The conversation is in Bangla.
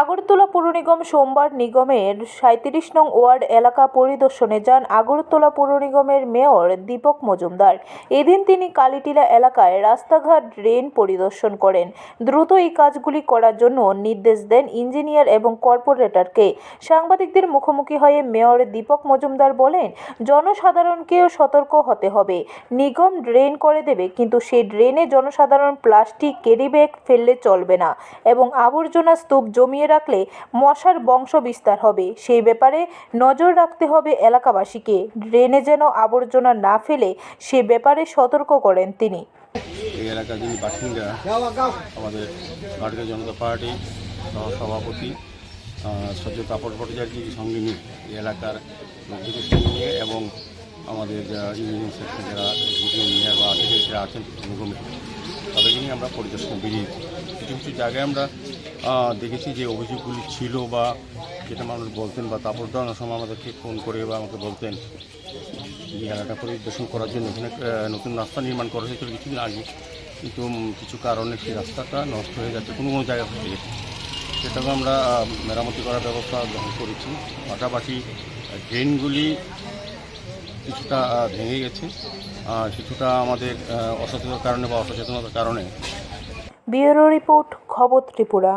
আগরতলা পুর নিগম সোমবার নিগমের সাঁত্রিশ নং ওয়ার্ড এলাকা পরিদর্শনে যান আগরতলা পুর নিগমের মেয়র দীপক মজুমদার। এদিন তিনি কালীটিলা এলাকায় রাস্তাঘাট, ড্রেন পরিদর্শন করেন। দ্রুত এই কাজগুলি করার জন্য নির্দেশ দেন ইঞ্জিনিয়ার এবং কর্পোরেটরকে। সাংবাদিকদের মুখোমুখি হয়ে মেয়র দীপক মজুমদার বলেন, জনসাধারণকেও সতর্ক হতে হবে। নিগম ড্রেন করে দেবে, কিন্তু সেই ড্রেনে জনসাধারণ প্লাস্টিক ক্যারি ব্যাগ ফেললে চলবে না এবং আবর্জনা স্তূপ জমিয়ে রাখলে মশার বংশ বিস্তার হবে। সেই ব্যাপারে নজর রাখতে হবে এলাকাবাসীকে। ড্রেনে যেন আবর্জনা না ফেলে সে ব্যাপারে সতর্ক করেন তিনি। এই এলাকার যিনি বাসিন্দা, আমাদের ভারতীয় জনতা পার্টি সভাপতি ভট্টাচার্যের সঙ্গে নিয়ে এই এলাকার নিয়ে এবং আমাদের সেকশন যারা ইঞ্জিনিয়ার বা আছেন তাদেরকে নিয়ে আমরা পরিদর্শনে বেরিয়েছি। কিছু কিছু জায়গায় আমরা দেখেছি যে অভিযোগগুলি ছিল বা যেটা মানুষ বলতেন বা তাপর দেওয়ানোর সময় আমাদেরকে ফোন করে বা আমাকে বলতেন এলাকা পরিদর্শন করার জন্য এখানে নতুন রাস্তা নির্মাণ করা হয়েছিল কিছুদিন আগে। কিন্তু কিছু কারণে সেই রাস্তাটা নষ্ট হয়ে যাচ্ছে কোনো কোনো জায়গা গেছে সেটাকে আমরা মেরামতি করার ব্যবস্থা গ্রহণ করেছি। পাশাপাশি ড্রেনগুলি কিছুটা ভেঙে গেছে। কিছুটা আমাদের অসচেতনতার কারণে বা অসচেতনতার কারণে। ব্যুরো রিপোর্ট খবর ত্রিপুরা।